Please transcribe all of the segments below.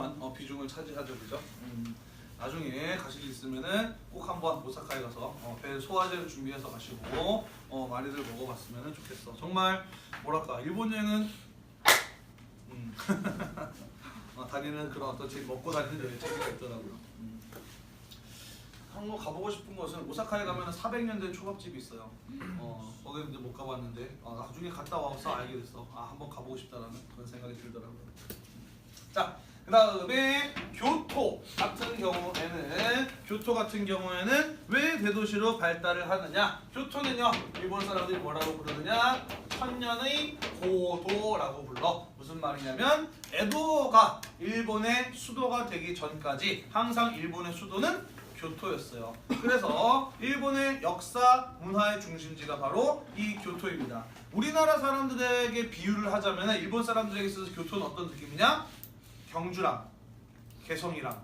어, 비중을 차지하죠, 그죠? 음, 나중에 가실 일 있으면은 꼭 한번 오사카에 가서 어, 배 소화제를 준비해서 가시고 어, 많이들 먹어봤으면 좋겠어. 정말 뭐랄까 일본 여행은 음, 어, 다니는 그런 어떤 제 먹고 다니는 여행 재미가 있더라고요. 음. 한국 가보고 싶은 곳은 오사카에 가면 400년 된 초밥집이 있어요. 어, 거기는 이제 못 가봤는데 어, 나중에 갔다 와서 알게 됐어. 아 한번 가보고 싶다라는 그런 생각이 들더라고요. 자, 그 다음에 교토 같은 경우에는 교토 같은 경우에는 왜 대도시로 발달을 하느냐? 교토는요 일본 사람들이 뭐라고 부르느냐? 천년의 고도라고 불러. 무슨 말이냐면 에도가 일본의 수도가 되기 전까지 항상 일본의 수도는 교토였어요. 그래서 일본의 역사 문화의 중심지가 바로 이 교토입니다. 우리나라 사람들에게 비유를 하자면 일본 사람들에게 있어서 교토는 어떤 느낌이냐? 경주랑 개성이랑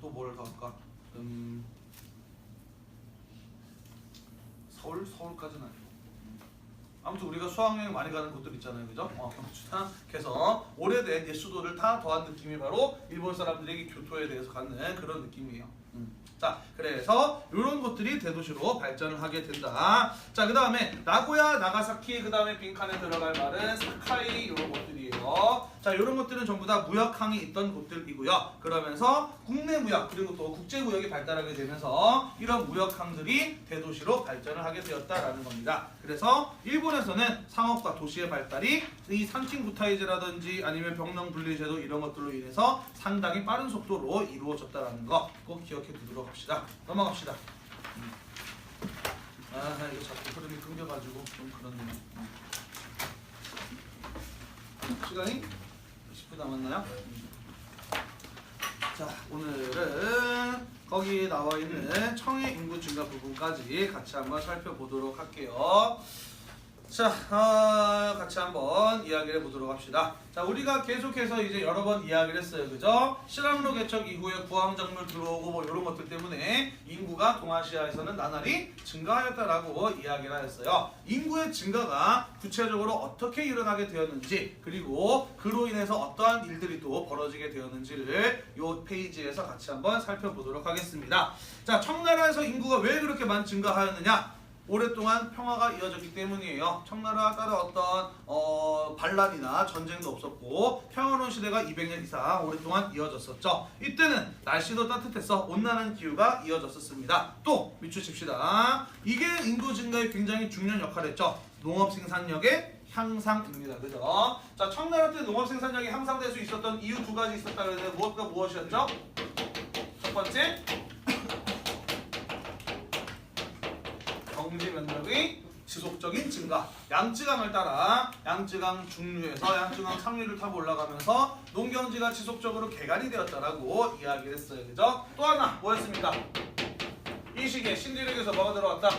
또 뭐를 더 할까? 음 서울 서울까지는 아니고 아무튼 우리가 수학여행 많이 가는 곳들 있잖아요, 그죠? 어, 경주나 개성 오래된 옛 수도를 다 더한 느낌이 바로 일본 사람들에게 교토에 대해서 갖는 그런 느낌이에요. 음. 자, 그래서 이런 것들이 대도시로 발전을 하게 된다. 자, 그 다음에 나고야, 나가사키, 그 다음에 빈칸에 들어갈 말은 사카이 이런 것들이에요. 자, 이런 것들은 전부 다 무역항이 있던 곳들이고요. 그러면서 국내 무역 그리고 또 국제 무역이 발달하게 되면서 이런 무역항들이 대도시로 발전을 하게 되었다라는 겁니다. 그래서 일본에서는 상업과 도시의 발달이 이 산킹부타이즈라든지 아니면 병영 분리제도 이런 것들로 인해서 상당히 빠른 속도로 이루어졌다라는 거 꼭 기억해 두도록 합시다. 넘어갑시다. 음. 아 이거 자꾸 흐름이 끊겨가지고 좀 그렇네요. 음. 시간이 10분 남았나요? 음. 자 오늘은 거기 나와 있는 청해 인구 증가 부분까지 같이 한번 살펴보도록 할게요. 자, 어, 같이 한번 이야기를 해보도록 합시다. 자, 우리가 계속해서 이제 여러 번 이야기를 했어요. 그죠? 실황로 개척 이후에 구황작물 들어오고 뭐 이런 것들 때문에 인구가 동아시아에서는 나날이 증가하였다라고 이야기를 하였어요. 인구의 증가가 구체적으로 어떻게 일어나게 되었는지 그리고 그로 인해서 어떠한 일들이 또 벌어지게 되었는지를 이 페이지에서 같이 한번 살펴보도록 하겠습니다. 자, 청나라에서 인구가 왜 그렇게 많이 증가하였느냐? 오랫동안 평화가 이어졌기 때문이에요. 청나라와 따라 어떤 어, 반란이나 전쟁도 없었고 평화로운 시대가 200년 이상 오랫동안 이어졌었죠. 이때는 날씨도 따뜻해서 온난한 기후가 이어졌었습니다. 또 미추십시다. 이게 인구 증가에 굉장히 중요한 역할을 했죠. 농업 생산력의 향상입니다. 그죠? 자, 청나라 때 농업 생산력이 향상될 수 있었던 이유 두 가지 있었다 그랬는데 무엇과 무엇이었죠? 첫 번째 경제 면적의 지속적인 증가. 양쯔강을 따라 양쯔강 중류에서 양쯔강 상류를 타고 올라가면서 농경지가 지속적으로 개간이 되었다라고 이야기를 했어요. 그죠? 또 하나 뭐였습니까? 이 시기에 신들에게서 뭐가 들어왔다?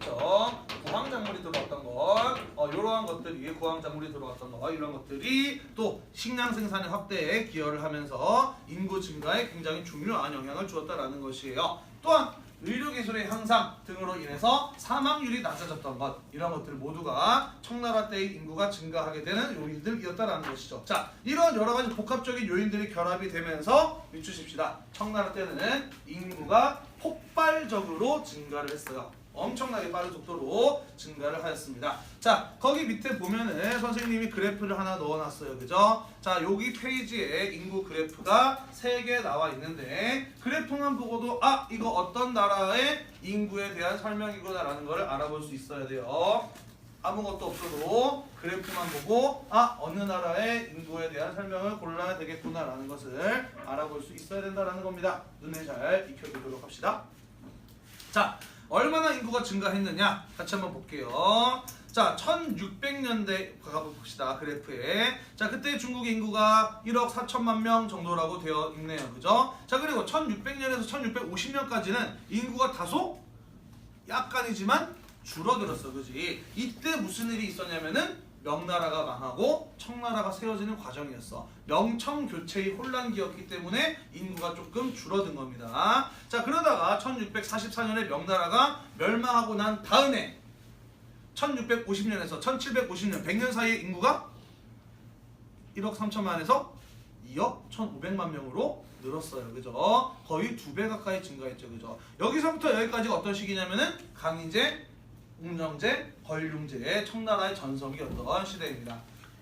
저 구황작물이 들어왔던 것, 어, 이러한 것들이 구황작물이 들어왔던 것, 이런 것들이 또 식량 생산의 확대에 기여를 하면서 인구 증가에 굉장히 중요한 영향을 주었다라는 것이에요. 또한 의료기술의 향상 등으로 인해서 사망률이 낮아졌던 것 이런 것들 모두가 청나라 때의 인구가 증가하게 되는 요인들이었다라는 것이죠. 자, 이런 여러 가지 복합적인 요인들이 결합이 되면서 미추십시다. 청나라 때는 인구가 폭발적으로 증가를 했어요. 엄청나게 빠른 속도로 증가를 하였습니다. 자, 거기 밑에 보면은 선생님이 그래프를 하나 넣어놨어요. 그죠? 자, 여기 페이지에 인구 그래프가 세개 나와 있는데 그래프만 보고도 아, 이거 어떤 나라의 인구에 대한 설명이구나라는 걸 알아볼 수 있어야 돼요. 아무것도 없어도 그래프만 보고 아 어느 나라의 인구에 대한 설명을 골라야 되겠구나라는 것을 알아볼 수 있어야 된다라는 겁니다. 눈에 잘 익혀두도록 합시다. 자, 얼마나 인구가 증가했느냐 같이 한번 볼게요. 자, 1600년대 가봅시다. 그래프에. 자, 그때 중국의 인구가 1억 4천만 명 정도라고 되어 있네요. 그죠? 자, 그리고 1600년에서 1650년까지는 인구가 다소 약간이지만 줄어들었어. 그지? 이때 무슨 일이 있었냐면은 명나라가 망하고 청나라가 세워지는 과정이었어. 명청 교체의 혼란기였기 때문에 인구가 조금 줄어든 겁니다. 자, 그러다가 1644년에 명나라가 멸망하고 난 다음에 1650년에서 1750년 100년 사이의 인구가 1억 3천만에서 2억 1,500만 명으로 늘었어요. 그죠? 거의 두 배 가까이 증가했죠. 그죠? 여기서부터 여기까지 어떤 시기냐면은 강인제, 웅령제, 권룡제의 청나라의 전성기였던 시대입니다.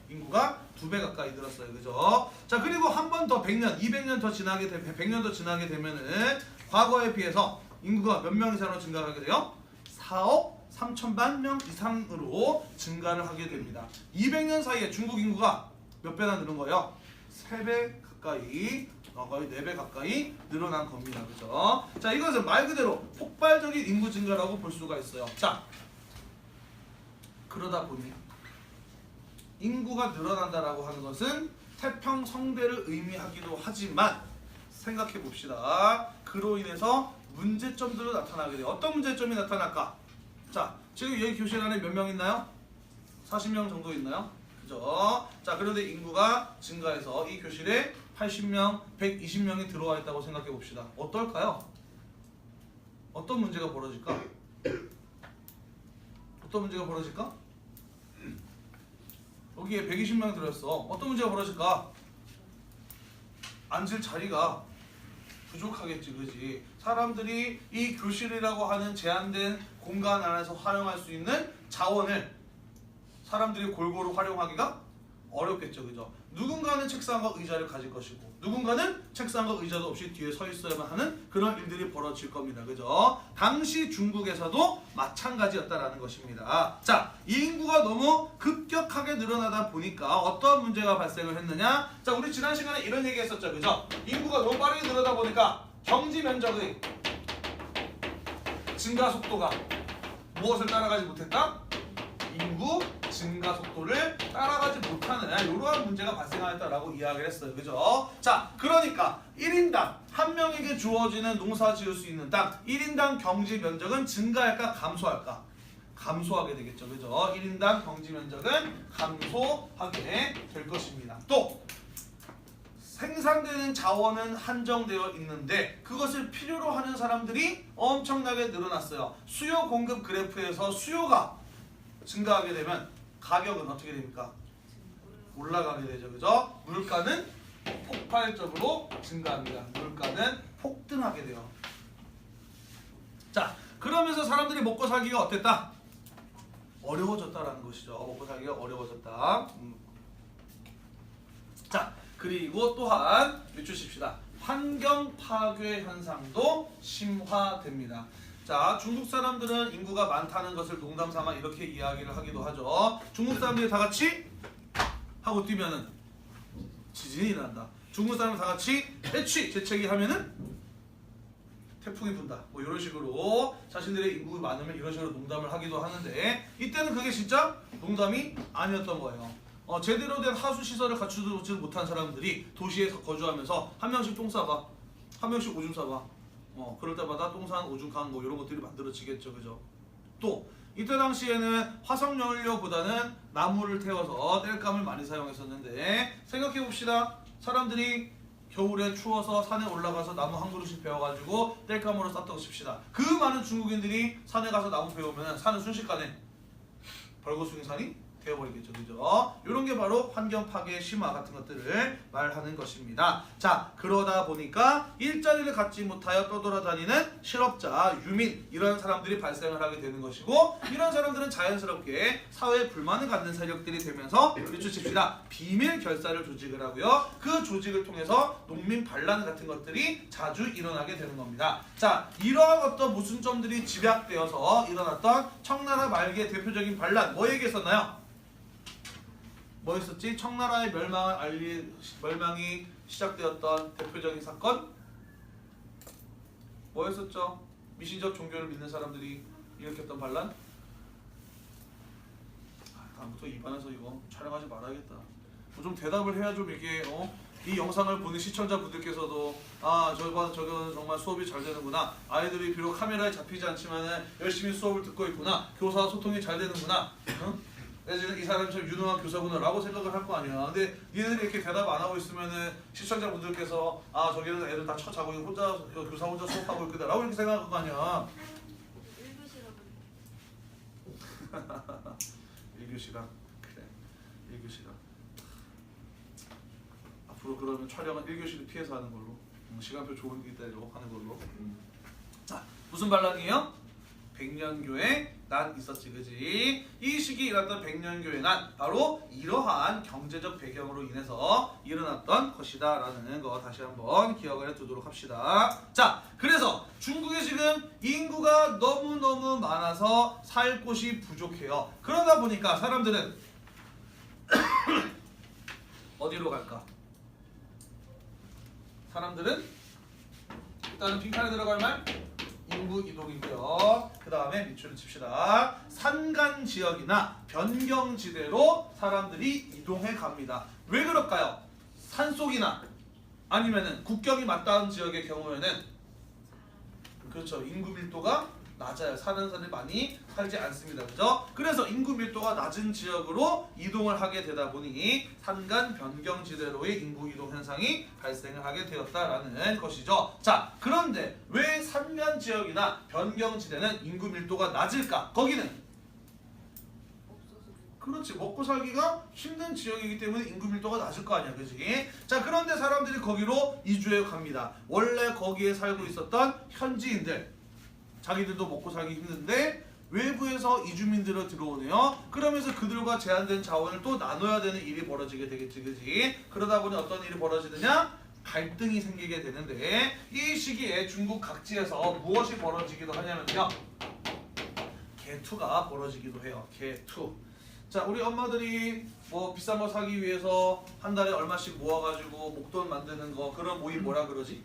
인구가 두 배 가까이 늘었어요. 그죠? 자, 그리고 한 번 더 100년, 200년 더 지나게 되 100년 더 지나게 되면은 과거에 비해서 인구가 몇 명 이상으로 증가하게 돼요? 4억 3천만 명 이상으로 증가를 하게 됩니다. 200년 사이에 중국 인구가 몇 배나 늘은 거예요? 3배 가까이 어, 거의 4배 가까이 늘어난 겁니다. 그죠? 자, 이것은 말 그대로 폭발적인 인구 증가라고 볼 수가 있어요. 자, 그러다 보니 인구가 늘어난다라고 하는 것은 태평 성대를 의미하기도 하지만 생각해 봅시다. 그로 인해서 문제점들도 나타나게 돼요. 어떤 문제점이 나타날까? 자, 지금 여기 교실 안에 몇 명 있나요? 40명 정도 있나요? 그죠? 자, 그런데 인구가 증가해서 이 교실에 80명, 120명이 들어와 있다고 생각해 봅시다. 어떨까요? 어떤 문제가 벌어질까? 어떤 문제가 벌어질까? 여기에 120명 들어있어. 어떤 문제가 벌어질까? 앉을 자리가 부족하겠지, 그지? 사람들이 이 교실이라고 하는 제한된 공간 안에서 활용할 수 있는 자원을 사람들이 골고루 활용하기가 어렵겠죠, 그죠? 누군가는 책상과 의자를 가질 것이고, 누군가는 책상과 의자도 없이 뒤에 서 있어야만 하는 그런 일들이 벌어질 겁니다, 그죠? 당시 중국에서도 마찬가지였다라는 것입니다. 자, 이 인구가 너무 급격하게 늘어나다 보니까 어떠한 문제가 발생을 했느냐? 자, 우리 지난 시간에 이런 얘기 했었죠, 그죠? 인구가 너무 빠르게 늘어다 보니까 경지 면적의 증가 속도가 무엇을 따라가지 못했다? 인구 증가 속도를 따라가지 못하는 이러한 문제가 발생하였다라고 이야기를 했어요. 그죠? 자, 그러니까 1인당 한 명에게 주어지는 농사 지을 수 있는 땅 1인당 경지 면적은 증가할까 감소할까? 감소하게 되겠죠. 그죠? 1인당 경지 면적은 감소하게 될 것입니다. 또 생산되는 자원은 한정되어 있는데 그것을 필요로 하는 사람들이 엄청나게 늘어났어요. 수요 공급 그래프에서 수요가 증가하게 되면 가격은 어떻게 됩니까? 올라가게 되죠. 그죠? 물가는 폭발적으로 증가합니다. 물가는 폭등하게 돼요. 자, 그러면서 사람들이 먹고 살기가 어땠다? 어려워졌다라는 것이죠. 먹고 살기가 어려워졌다. 음. 자, 그리고 또한 외주십시다. 환경 파괴 현상도 심화됩니다. 자, 중국 사람들은 인구가 많다는 것을 농담 삼아 이렇게 이야기를 하기도 하죠. 중국 사람들이 다 같이 하고 뛰면은 지진이 난다. 중국 사람 다 같이 해취 재채기 하면은 태풍이 분다. 뭐 이런 식으로 자신들의 인구가 많으면 이런 식으로 농담을 하기도 하는데 이때는 그게 진짜 농담이 아니었던 거예요. 어, 제대로 된 하수 시설을 갖추지 못한 사람들이 도시에 거주하면서 한 명씩 똥 싸봐, 한 명씩 오줌 싸봐. 어, 그럴 때마다 똥산, 오줌칸 뭐 이런 것들이 만들어지겠죠, 그죠? 또 이때 당시에는 화석 연료보다는 나무를 태워서 땔감을 많이 사용했었는데 생각해 봅시다. 사람들이 겨울에 추워서 산에 올라가서 나무 한 그루씩 베어가지고 땔감으로 쌌다고 칩시다. 그 많은 중국인들이 산에 가서 나무 베우면 산은 순식간에 벌거숭이 산이 되어버리겠죠, 그죠? 이런 게 바로 환경 파괴 심화 같은 것들을 말하는 것입니다. 자, 그러다 보니까 일자리를 갖지 못하여 떠돌아다니는 실업자, 유민 이런 사람들이 발생을 하게 되는 것이고 이런 사람들은 자연스럽게 사회에 불만을 갖는 세력들이 되면서 밀주칩시다 비밀 결사를 조직을 하고요. 그 조직을 통해서 농민 반란 같은 것들이 자주 일어나게 되는 겁니다. 자, 이러한 어떤 모순점들이 집약되어서 일어났던 청나라 말기의 대표적인 반란 뭐 얘기했었나요? 뭐였었지? 청나라의 멸망을 알리 멸망이 시작되었던 대표적인 사건 뭐였었죠? 미신적 종교를 믿는 사람들이 일으켰던 반란? 아, 다음부터 입안에서 이거 촬영하지 말아야겠다. 뭐 좀 대답을 해야 좀 이게 어? 이 영상을 보는 시청자분들께서도 아 저거 저거 정말 수업이 잘 되는구나 아이들이 비록 카메라에 잡히지 않지만은 열심히 수업을 듣고 있구나 교사와 소통이 잘 되는구나 응? 이 사람이 참 유능한 교사구나라고 생각을 할 거 아니야. 근데 니네들이 이렇게 대답 안 하고 있으면은 시청자분들께서 아 저기는 애들 다 쳐자고 혼자 교사 혼자 수업하고 있구나라고 이렇게 생각할 거 아니야. 1교시랑 그래 1교시랑 앞으로 그러면 촬영은 1교시를 피해서 하는 걸로 음, 시간표 좋은 이대로 하는 걸로 음. 자 무슨 반란이에요? 백년교회 난 있었지 그지? 이 시기에 일어났던 백년교회 난 바로 이러한 경제적 배경으로 인해서 일어났던 것이다 라는 거 다시 한번 기억을 해두도록 합시다. 자 그래서 중국에 지금 인구가 너무너무 많아서 살 곳이 부족해요. 그러다 보니까 사람들은 어디로 갈까? 사람들은 일단은 빈칸에 들어갈 말? 인구 이동이고요. 그 다음에 밑줄을 칩시다. 산간 지역이나 변경지대로 사람들이 이동해 갑니다. 왜 그럴까요? 산속이나 아니면은 국경이 맞닿은 지역의 경우에는 그렇죠. 인구 밀도가 낮아요. 사는 사람이 많이 살지 않습니다. 그죠? 그래서 인구 밀도가 낮은 지역으로 이동을 하게 되다 보니 산간 변경 지대로의 인구 이동 현상이 발생을 하게 되었다라는 것이죠. 자, 그런데 왜 산간 지역이나 변경 지대는 인구 밀도가 낮을까? 거기는 그렇지 먹고 살기가 힘든 지역이기 때문에 인구 밀도가 낮을 거 아니야 그지 자 그런데 사람들이 거기로 이주해 갑니다 원래 거기에 살고 있었던 현지인들 자기들도 먹고 살기 힘든데 외부에서 이주민들을 들어오네요. 그러면서 그들과 제한된 자원을 또 나눠야 되는 일이 벌어지게 되겠지 그지? 그러다 보니 어떤 일이 벌어지느냐? 갈등이 생기게 되는데 이 시기에 중국 각지에서 무엇이 벌어지기도 하냐면요. 개투가 벌어지기도 해요. 개투. 자 우리 엄마들이 뭐 비싼 거 사기 위해서 한 달에 얼마씩 모아가지고 목돈 만드는 거 그런 모임 뭐라 그러지?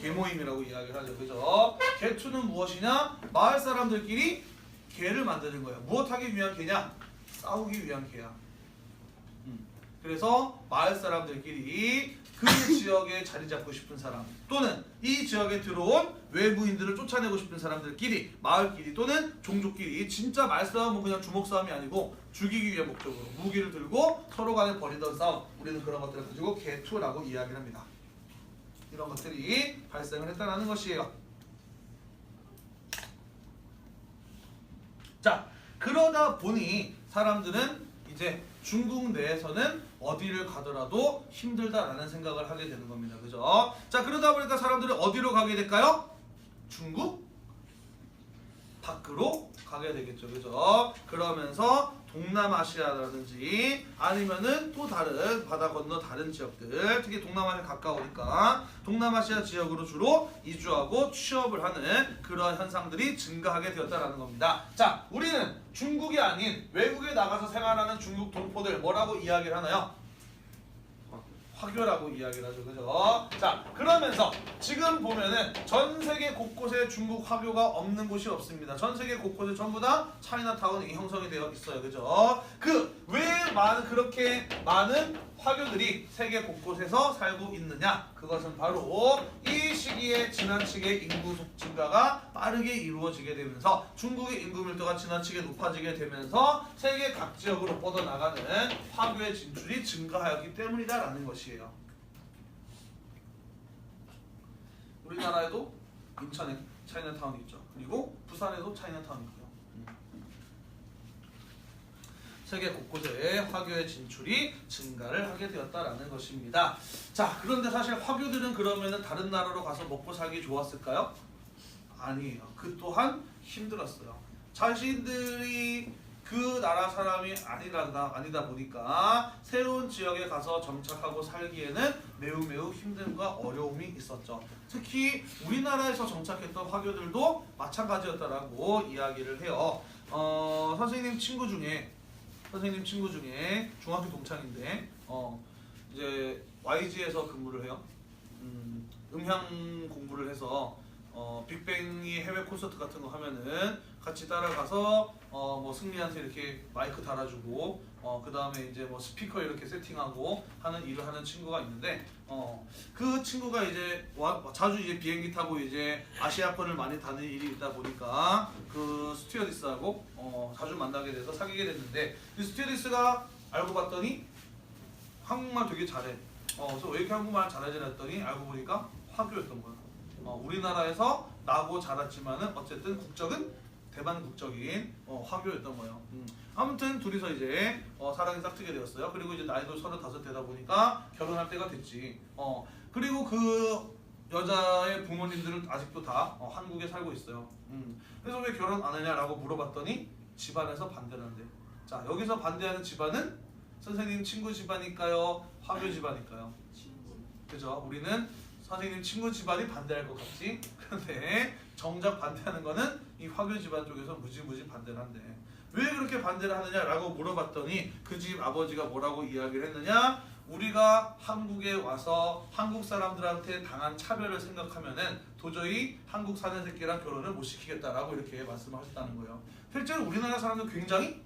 개모임이라고 이야기를 하죠 그죠? 개투는 무엇이냐? 마을 사람들끼리 개를 만드는 거예요 무엇하기 위한 개냐? 싸우기 위한 개야 음. 그래서 마을 사람들끼리 그 지역에 자리 잡고 싶은 사람 또는 이 지역에 들어온 외부인들을 쫓아내고 싶은 사람들끼리 마을끼리 또는 종족끼리 진짜 말싸움은 그냥 주먹 싸움이 아니고 죽이기 위한 목적으로 무기를 들고 서로 간에 벌이던 싸움 우리는 그런 것들을 가지고 개투라고 이야기를 합니다. 이런 것들이 발생을 했다는 것이에요. 자 그러다 보니 사람들은 이제 중국 내에서는 어디를 가더라도 힘들다라는 생각을 하게 되는 겁니다. 그죠? 자 그러다 보니까 사람들이 어디로 가게 될까요? 중국 밖으로 가게 되겠죠. 그죠? 그러면서 동남아시아라든지 아니면은 또 다른 바다 건너 다른 지역들 특히 동남아시아 가까우니까 동남아시아 지역으로 주로 이주하고 취업을 하는 그런 현상들이 증가하게 되었다라는 겁니다. 자, 우리는 중국이 아닌 외국에 나가서 생활하는 중국 동포들 뭐라고 이야기를 하나요? 화교라고 이야기를 하죠. 그죠? 자, 그러면서 지금 보면은 전 세계 곳곳에 중국 화교가 없는 곳이 없습니다. 전 세계 곳곳에 전부 다 차이나타운이 형성이 되어 있어요. 그죠? 그 왜 많은 그렇게 많은 화교들이 세계 곳곳에서 살고 있느냐? 그것은 바로 이 시기에 지나치게 인구 증가가 빠르게 이루어지게 되면서 중국의 인구 밀도가 지나치게 높아지게 되면서 세계 각 지역으로 뻗어나가는 화교의 진출이 증가하였기 때문이다라는 것이에요. 우리나라에도 인천에 차이나타운이 있죠. 그리고 부산에도 차이나타운이 있고요. 음. 세계 곳곳에 화교의 진출이 증가를 하게 되었다라는 것입니다. 자, 그런데 사실 화교들은 그러면은 다른 나라로 가서 먹고 살기 좋았을까요? 아니에요. 그 또한 힘들었어요. 자신들이 그 나라 사람이 아니라 아니다 보니까 새로운 지역에 가서 정착하고 살기에는 매우 매우 힘듦과 어려움이 있었죠. 특히 우리나라에서 정착했던 화교들도 마찬가지였다라고 이야기를 해요. 어, 선생님 친구 중에 선생님 친구 중에 중학교 동창인데 어, 이제 YG에서 근무를 해요. 음, 음향 공부를 해서 어, 빅뱅이 해외 콘서트 같은 거 하면은 같이 따라가서 어, 뭐 승리한테 이렇게 마이크 달아주고 어, 그 다음에 이제 뭐 스피커 이렇게 세팅하고 하는 일을 하는 친구가 있는데 어, 그 친구가 이제 와, 자주 이제 비행기 타고 이제 아시아권을 많이 다니는 일이 있다 보니까 그 스튜어디스하고 어, 자주 만나게 돼서 사귀게 됐는데 그 스튜어디스가 알고 봤더니 한국말 되게 잘해. 어, 그래서 왜 이렇게 한국말 잘하지 했더니 알고 보니까 화교였던 거야. 어, 우리나라에서 나고 자랐지만은 어쨌든 국적은 대만 국적인 어, 화교였던 거예요. 음. 아무튼 둘이서 이제 어, 사랑이 싹트게 되었어요. 그리고 이제 나이도 서른다섯 되다 보니까 결혼할 때가 됐지. 어 그리고 그 여자의 부모님들은 아직도 다 어, 한국에 살고 있어요. 음. 그래서 왜 결혼 안 하냐라고 물어봤더니 집안에서 반대를 한대. 자 여기서 반대하는 집안은 선생님 친구 집안일까요? 화교 집안일까요? 그죠? 우리는 선생님 친구 집안이 반대할 것 같지? 그런데 정작 반대하는 거는 이 화교 집안 쪽에서 무지무지 반대를 한대. 왜 그렇게 반대를 하느냐라고 물어봤더니 그 집 아버지가 뭐라고 이야기를 했느냐? 우리가 한국에 와서 한국 사람들한테 당한 차별을 생각하면은 도저히 한국 사는 새끼랑 결혼을 못 시키겠다라고 이렇게 말씀을 하셨다는 거예요. 실제로 우리나라 사람들 굉장히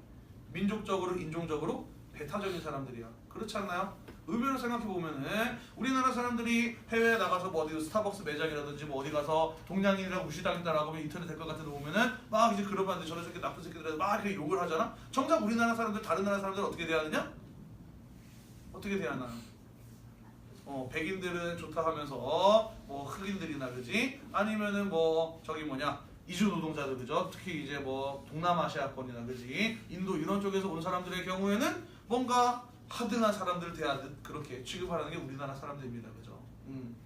민족적으로 인종적으로 배타적인 사람들이야. 그렇지 않나요? 의외로 생각해 보면은 우리나라 사람들이 해외에 나가서 뭐 어디 스타벅스 매장이라든지 뭐 어디 가서 동양인이라고 무시당했다라고 하면 인터넷 댓글 같은 데 보면은 막 이제 그러면 안 돼, 저런 새끼 나쁜 새끼들에 막 이렇게 욕을 하잖아. 정작 우리나라 사람들 다른 나라 사람들 어떻게 대하느냐? 어떻게 대하나? 어 백인들은 좋다 하면서 뭐 흑인들이나 그지? 아니면은 뭐 저기 뭐냐 이주 노동자들 그죠? 특히 이제 뭐 동남아시아권이나 그지? 인도 이런 쪽에서 온 사람들의 경우에는 뭔가 하등한 사람들 대하듯 그렇게 취급하는 게 우리나라 사람들입니다 그죠? 음.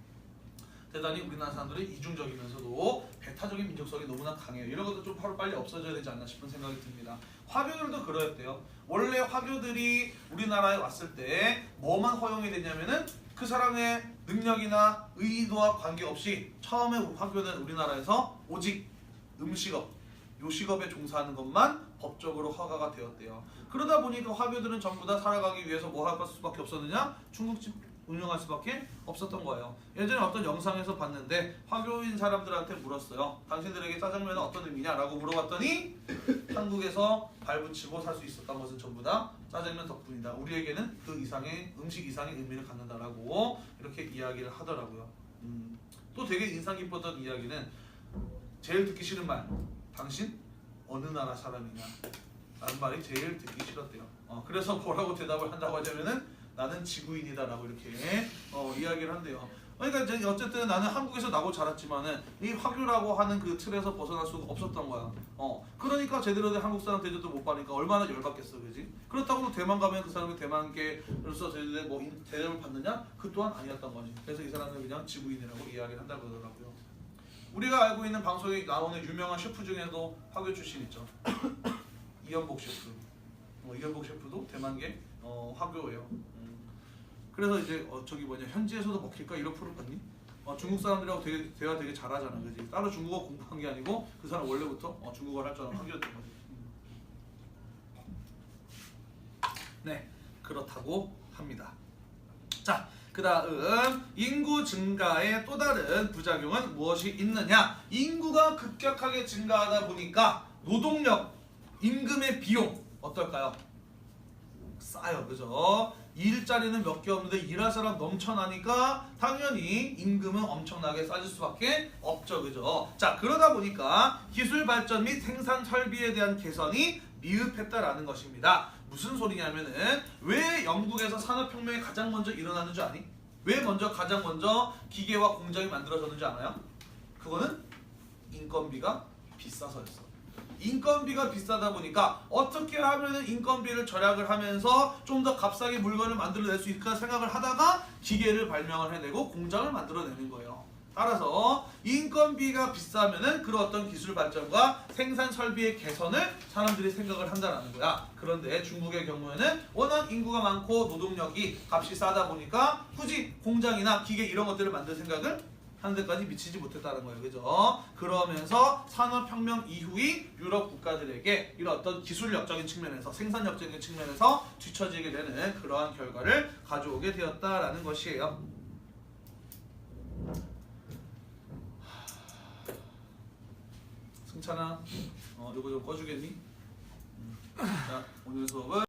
대단히 우리나라 사람들이 이중적이면서도 배타적인 민족성이 너무나 강해요. 이런 것도 좀 바로 빨리 없어져야 되지 않나 싶은 생각이 듭니다. 화교들도 그러했대요. 원래 화교들이 우리나라에 왔을 때 뭐만 허용이 됐냐면은 그 사람의 능력이나 의도와 관계없이 처음에 화교는 우리나라에서 오직 음식업, 요식업에 종사하는 것만 법적으로 허가가 되었대요. 그러다 보니까 화교들은 전부 다 살아가기 위해서 뭐 할 수밖에 없었느냐? 중국집 운영할 수밖에 없었던 거예요. 예전에 어떤 영상에서 봤는데 화교인 사람들한테 물었어요. 당신들에게 짜장면은 어떤 의미냐라고 물어봤더니 한국에서 발붙이고 살 수 있었던 것은 전부 다 짜장면 덕분이다. 우리에게는 그 이상의 음식 이상의 의미를 갖는다라고 이렇게 이야기를 하더라고요. 음, 또 되게 인상 깊었던 이야기는 제일 듣기 싫은 말. 당신 어느 나라 사람이냐? 라는 말이 제일 듣기 싫었대요. 어, 그래서 뭐라고 대답을 한다고 하자면은 나는 지구인이다 라고 이렇게 어, 이야기를 한대요. 그러니까 어쨌든 나는 한국에서 나고 자랐지만은 이 화교라고 하는 그 틀에서 벗어날 수가 없었던 거야. 어, 그러니까 제대로 된 한국 사람 대접도 못 받으니까 얼마나 열받겠어, 그지? 그렇다고 또 대만 가면 그 사람이 대만계로서 제대로 뭐 인- 대접을 받느냐? 그 또한 아니었던 거지. 그래서 이 사람은 그냥 지구인이라고 이야기를 한다고 그러더라고요. 우리가 알고 있는 방송에 나오는 유명한 셰프 중에도 화교 출신 있죠. 이연복 셰프. 어, 이연복 셰프도 대만계 어, 화교예요. 음. 그래서 이제 어, 저기 뭐냐 현지에서도 먹힐까 이런 프로 봤니? 어, 중국 사람들하고 되게 대화 되게 잘하잖아, 그지? 따로 중국어 공부한 게 아니고 그 사람 원래부터 어, 중국어를 할 줄 아는 화교였던 거지. 음. 네, 그렇다고 합니다. 자, 그 다음 인구 증가의 또 다른 부작용은 무엇이 있느냐? 인구가 급격하게 증가하다 보니까 노동력, 임금의 비용 어떨까요? 싸요, 그죠? 일자리는 몇 개 없는데 일할 사람 넘쳐나니까 당연히 임금은 엄청나게 싸질 수밖에 없죠, 그죠? 자, 그러다 보니까 기술 발전 및 생산 설비에 대한 개선이 미흡했다라는 것입니다. 무슨 소리냐면은 왜 영국에서 산업혁명이 가장 먼저 일어나는 줄 아니? 왜 먼저 가장 먼저 기계와 공장이 만들어졌는지 알아요? 그거는 인건비가 비싸서였어. 인건비가 비싸다 보니까 어떻게 하면은 인건비를 절약을 하면서 좀 더 값싸게 물건을 만들어낼 수 있을까 생각을 하다가 기계를 발명을 해내고 공장을 만들어내는 거예요. 따라서 인건비가 비싸면은 그런 어떤 기술 발전과 생산 설비의 개선을 사람들이 생각을 한다라는 거야. 그런데 중국의 경우에는 워낙 인구가 많고 노동력이 값이 싸다 보니까 굳이 공장이나 기계 이런 것들을 만들 생각을 하는 데까지 미치지 못했다는 거예요. 그죠? 그러면서 산업혁명 이후의 유럽 국가들에게 이런 어떤 기술력적인 측면에서 생산력적인 측면에서 뒤처지게 되는 그러한 결과를 가져오게 되었다라는 것이에요. 승찬아, 어, 이거 좀 꺼주겠니? 자, 오늘 수업은